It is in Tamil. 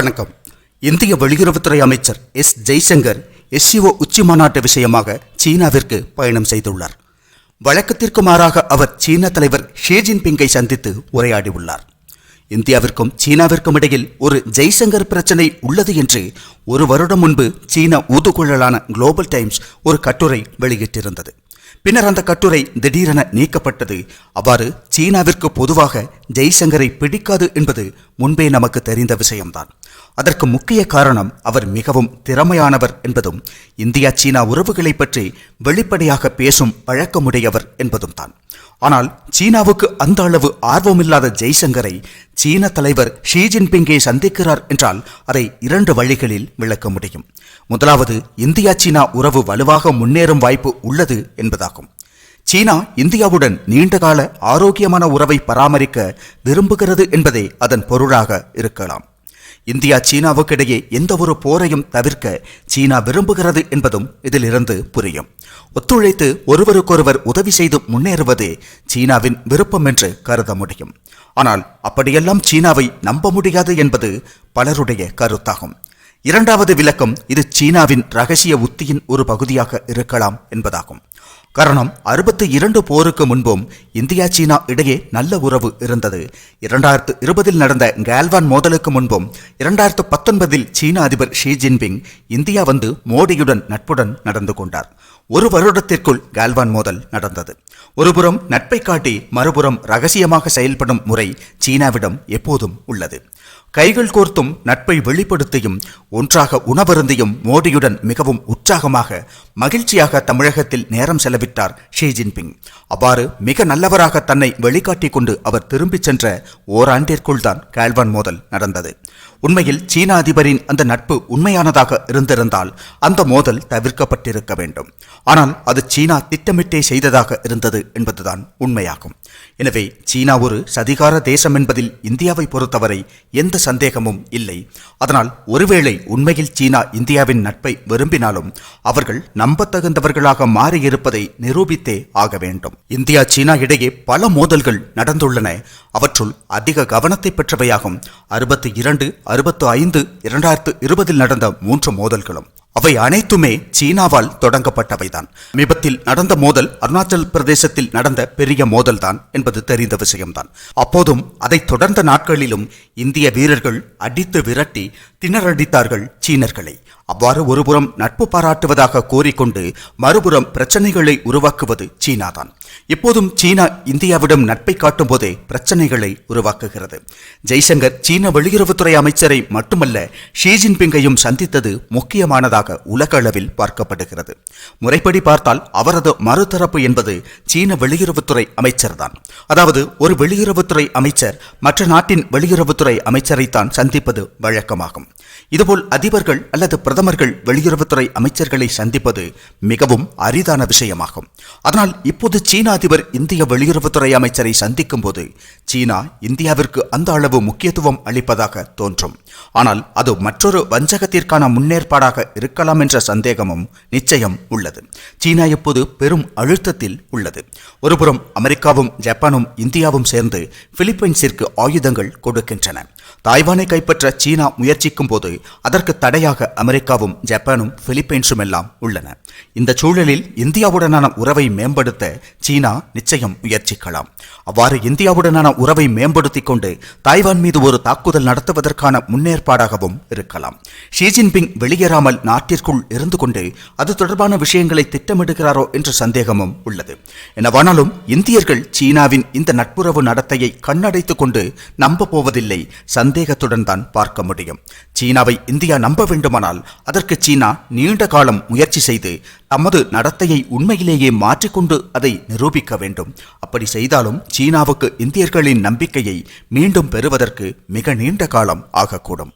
வணக்கம். இந்திய வெளியுறவுத்துறை அமைச்சர் எஸ். ஜெய்சங்கர் எஸ்சிஓ உச்சி மாநாட்டு விஷயமாக சீனாவிற்கு பயணம் செய்துள்ளார். வழக்கத்திற்கு மாறாக அவர் சீன தலைவர் ஷி ஜின்பிங்கை சந்தித்து உரையாடியுள்ளார். இந்தியாவிற்கும் சீனாவிற்கும் இடையில் ஒரு ஜெய்சங்கர் பிரச்சனை உள்ளது என்று ஒரு வருடம் முன்பு சீன ஊதுகுழலான குளோபல் டைம்ஸ் ஒரு கட்டுரை வெளியிட்டிருந்தது. பின்னர் அந்த கட்டுரை திடீரென நீக்கப்பட்டது. அவ்வாறு சீனாவிற்கு பொதுவாக ஜெய்சங்கரை பிடிக்காது என்பது முன்பே நமக்கு தெரிந்த விஷயம்தான். அதற்கு முக்கிய காரணம் அவர் மிகவும் திறமையானவர் என்பதும் இந்தியா சீனா உறவுகளை பற்றி வெளிப்படையாக பேசும் பழக்கமுடையவர் என்பதும் தான் ஆனால் சீனாவுக்கு அந்த அளவு ஆர்வமில்லாத ஜெய்சங்கரை சீன தலைவர் ஷி ஜின்பிங்கை சந்திக்கிறார் என்றால் அதை இரண்டு வழிகளில் விளக்க முடியும். முதலாவது இந்தியா சீனா உறவு வலுவாக முன்னேறும் வாய்ப்பு உள்ளது என்பதாகும். சீனா இந்தியாவுடன் நீண்டகால ஆரோக்கியமான உறவை பராமரிக்க விரும்புகிறது என்பதே அதன் பொருளாக இருக்கலாம். இந்தியா சீனாவுக்கு இடையே எந்த ஒரு போரையும் தவிர்க்க சீனா விரும்புகிறது என்பதும் இதிலிருந்து புரியும். ஒத்துழைத்து ஒருவருக்கொருவர் உதவி செய்து முன்னேறுவதே சீனாவின் விருப்பம் என்று கருத முடியும். ஆனால் அப்படியெல்லாம் சீனாவை நம்ப முடியாது என்பது பலருடைய கருத்தாகும். இரண்டாவது விளக்கம் இது சீனாவின் ரகசிய உத்தியின் ஒரு பகுதியாக இருக்கலாம் என்பதாகும். காரணம் அறுபத்தி இரண்டு போருக்கு முன்பும் இந்தியா சீனா இடையே நல்ல உறவு இருந்தது. இரண்டாயிரத்து இருபதில் நடந்த கேல்வான் மோதலுக்கு முன்பும் இரண்டாயிரத்து பத்தொன்பதில் சீன அதிபர் ஷி ஜின்பிங் இந்தியா வந்து மோடியுடன் நட்புடன் நடந்து கொண்டார். ஒரு வருடத்திற்குள் கால்வான் மோதல் நடந்தது. ஒருபுறம் நட்பை காட்டி மறுபுறம் ரகசியமாக செயல்படும் முறை சீனாவிடம் எப்போதும் உள்ளது. கைகள் கோர்த்தும் நட்பை வெளிப்படுத்தியும் ஒன்றாக உணவருந்தியும் மோடியுடன் மிகவும் உற்சாகமாக மகிழ்ச்சியாக தமிழகத்தில் நேரம் செலவிட்டார் ஷி ஜின்பிங். அவ்வாறு மிக நல்லவராக தன்னை வெளிக்காட்டிக் கொண்டு அவர் திரும்பிச் சென்ற ஓராண்டிற்குள் தான் கால்வான் மோதல் நடந்தது. உண்மையில் சீன அதிபரின் அந்த நட்பு உண்மையானதாக இருந்திருந்தால் அந்த மோதல் தவிர்க்கப்பட்டிருக்க வேண்டும். ஆனால் அது சீனா திட்டமிட்டே செய்ததாக இருந்தது என்பதுதான் உண்மையாகும். எனவே சீனா ஒரு சதிகார தேசம் என்பதில் இந்தியாவை பொறுத்தவரை எந்த சந்தேகமும் இல்லை. அதனால் ஒருவேளை உண்மையில் சீனா இந்தியாவின் நட்பை விரும்பினாலும் அவர்கள் நம்பத்தகுந்தவர்களாக மாறியிருப்பதை நிரூபித்தே ஆக வேண்டும். இந்தியா சீனா இடையே பல மோதல்கள் நடந்துள்ளன. அவற்றுள் அதிக கவனத்தை பெற்றவையாகும். அறுபத்தி இரண்டு அறுபத்து ஐந்து இரண்டாயிரத்து இருபதில் நடந்த மூன்று மோதல்களும். அவை அனைத்துமே சீனாவால் தொடங்கப்பட்டவைதான். சமீபத்தில் நடந்த மோதல் அருணாச்சல் பிரதேசத்தில் நடந்த பெரிய மோதல்தான் என்பது தெரிந்த விஷயம்தான். அப்போதும் அதை தொடர்ந்த நாட்களிலும் இந்திய வீரர்கள் அடித்து விரட்டி திணறடித்தார்கள் சீனர்களை. அவ்வாறு ஒருபுறம் நட்பு பாராட்டுவதாக கூறிக்கொண்டு மறுபுறம் பிரச்சனைகளை உருவாக்குவது சீனாதான். இப்போதும் சீனா இந்தியாவிடம் நட்பை காட்டும் போதே பிரச்சனைகளை உருவாக்குகிறது. ஜெய்சங்கர் சீன வெளியுறவுத்துறை அமைச்சரை மட்டுமல்ல ஷி ஜின்பிங்கையும் சந்தித்தது முக்கியமானதாக உலக அளவில் பார்க்கப்படுகிறது. முறைப்படி பார்த்தால் அவரது மறுதரப்பு என்பது சீன வெளியுறவுத்துறை அமைச்சர்தான். அதாவது ஒரு வெளியுறவுத்துறை அமைச்சர் மற்ற நாட்டின் வெளியுறவுத்துறை அமைச்சரைத்தான் சந்திப்பது வழக்கமாகும். இதுபோல் அதிபர்கள் அல்லது பிரதமர்கள் வெளியுறவுத்துறை அமைச்சர்களை சந்திப்பது மிகவும் அரிதான விஷயமாகும். அதனால் இப்போது சீன அதிபர் இந்திய வெளியுறவுத்துறை அமைச்சரை சந்திக்கும் போது சீனா இந்தியாவிற்கு அந்த அளவு முக்கியத்துவம் அளிப்பதாக தோன்றும். ஆனால் அது மற்றொரு வஞ்சகத்திற்கான முன்னேற்பாடாக இருக்கலாம் என்ற சந்தேகமும் நிச்சயம் உள்ளது. சீனா இப்போது பெரும் அழுத்தத்தில் உள்ளது? ஒருபுறம் அமெரிக்காவும் ஜப்பானும் இந்தியாவும் சேர்ந்து பிலிப்பைன்ஸிற்கு ஆயுதங்கள் கொடுக்கின்றன. தாய்வானை கைப்பற்ற சீனா முயற்சிக்கும் போது அதற்கு தடையாக அமெரிக்காவும் ஜப்பானும் பிலிப்பைன்ஸும் எல்லாம் உள்ளன. இந்த சூழலில் இந்தியாவுடனான உறவை மேம்படுத்த சீனா நிச்சயம் முயற்சிக்கலாம். அவ்வாறு இந்தியாவுடனான உறவை மேம்படுத்திக் கொண்டு தாய்வான் மீது ஒரு தாக்குதல் நடத்துவதற்கான முன்னேற்பாடாகவும் இருக்கலாம். ஷி ஜின்பிங் வெளியேறாமல் நாட்டிற்குள் இருந்து கொண்டு அது தொடர்பான விஷயங்களை திட்டமிடுகிறாரோ என்ற சந்தேகமும் உள்ளது. எனவானாலும் இந்தியர்கள் சீனாவின் இந்த நட்புறவு நடத்தையை கண்ணடைத்துக் கொண்டு நம்ப போவதில்லை சந்தேகத்துடன் தான் பார்க்க முடியும். சீனாவை இந்தியா நம்ப வேண்டுமானால் அதற்கு சீனா நீண்ட காலம் முயற்சி செய்து தமது நடத்தையை உண்மையிலேயே மாற்றிக்கொண்டு அதை நிரூபிக்க வேண்டும். அப்படி செய்தாலும் சீனாவுக்கு இந்தியர்களின் நம்பிக்கையை மீண்டும் பெறுவதற்கு மிக நீண்ட காலம் ஆகக்கூடும்.